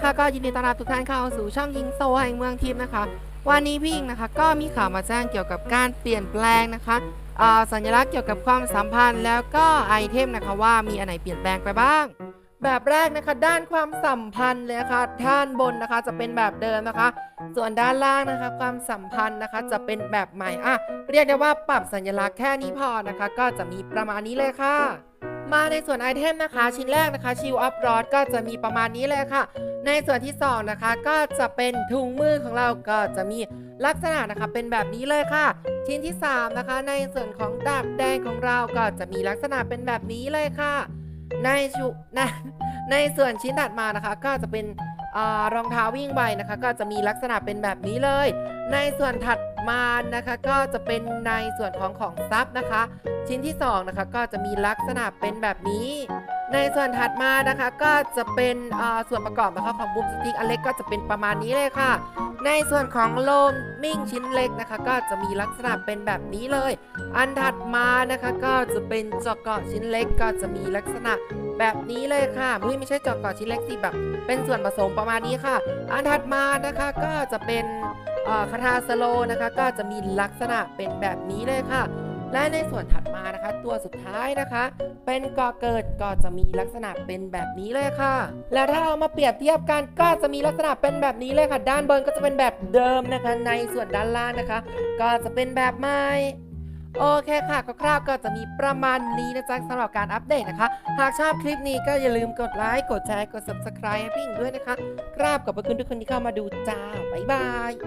นะคะก็ยินดีต้อนรับทุกท่านเข้าสู่ช่องยิงโซแห่งเมืองทิพย์นะคะ วันนี้พี่ยิงนะคะก็มีข่าวมาแจ้งเกี่ยวกับการเปลี่ยนแปลงนะคะสัญลักษณ์เกี่ยวกับความสัมพันธ์แล้วก็ไอเทมนะคะว่ามีอันไหนเปลี่ยนแปลงไปบ้าง แบบแรกนะคะด้านความสัมพันธ์เลยนะคะด้านบนนะคะจะเป็นแบบเดิมนะคะ ส่วนด้านล่างนะคะความสัมพันธ์นะคะจะเป็นแบบใหม่อะเรียกได้ว่าปรับสัญลักษณ์แค่นี้พอนะคะ ก็จะมีประมาณนี้เลยค่ะ มาในส่วนไอเทมนะคะ ชิ้นแรกนะคะชิลอัพรอดก็จะมีประมาณนี้เลยค่ะ ในส่วนที่สองนะคะ ก็จะเป็นถุงมือของเราก็จะมีลักษณะนะคะเป็นแบบนี้เลยค่ะ ชิ้นที่สามนะคะ ในส่วนของดาบแดงของเราก็จะมีลักษณะเป็นแบบนี้เลยค่ะ ในชุในในส่วนชิ้นถัดมานะคะ ก็จะเป็นอรองเท้าวิ่งไวนะคะ ก็จะมีลักษณะเป็นแบบนี้เลย ในส่วนถัดมานะคะก็จะเป็นในส่วนของของซับนะคะ ชิ้นที่สองนะคะก็จะมีลักษณะเป็นแบบนี้ ในส่วนถัดมานะคะก็จะเป็นอ่าส่วนประกอบนะคะของบูมสติ๊กอันเล็กก็จะเป็นประมาณนี้เลยค่ะ ในส่วนของโลมมิ่งชิ้นเล็กนะคะ ก็จะมีลักษณะเป็นแบบนี้เลย อันถัดมานะคะก็จะเป็นจาะเกาะชิ้นเล็กก็จะมีลักษณะแบบนี้เลยค่ะเฮ้ยไม่ใช่จาะเกาะชิ้นเล็กสิแบบเป็นส่วนผสมประมาณนี้ค่ะ อันถัดมานะคะก็จะเป็น คาทาสโลนะคะ ก็จะมีลักษณะเป็นแบบนี้เลยค่ะ และในส่วนถัดมานะคะ ตัวสุดท้ายนะคะ เป็นกอเกิดก็จะมีลักษณะเป็นแบบนี้เลยค่ะ แล้วถ้าเรามาเปรียบเทียบกันก็จะมีลักษณะเป็นแบบนี้เลยค่ะ ด้านบนก็จะเป็นแบบเดิมนะคะ ในส่วนด้านล่างนะคะ ก็จะเป็นแบบใหม่โอเคค่ะคร่าวๆก็จะมีประมาณนี้นะจ๊ะสำหรับการอัปเดตนะคะ หากชอบคลิปนี้ก็อย่าลืมกดไลค์ กดแชร์ กด subscribe ให้พี่หญิงด้วยนะคะ กราบขอบพระคุณทุกคนที่เข้ามาดูจ้า บ๊ายบาย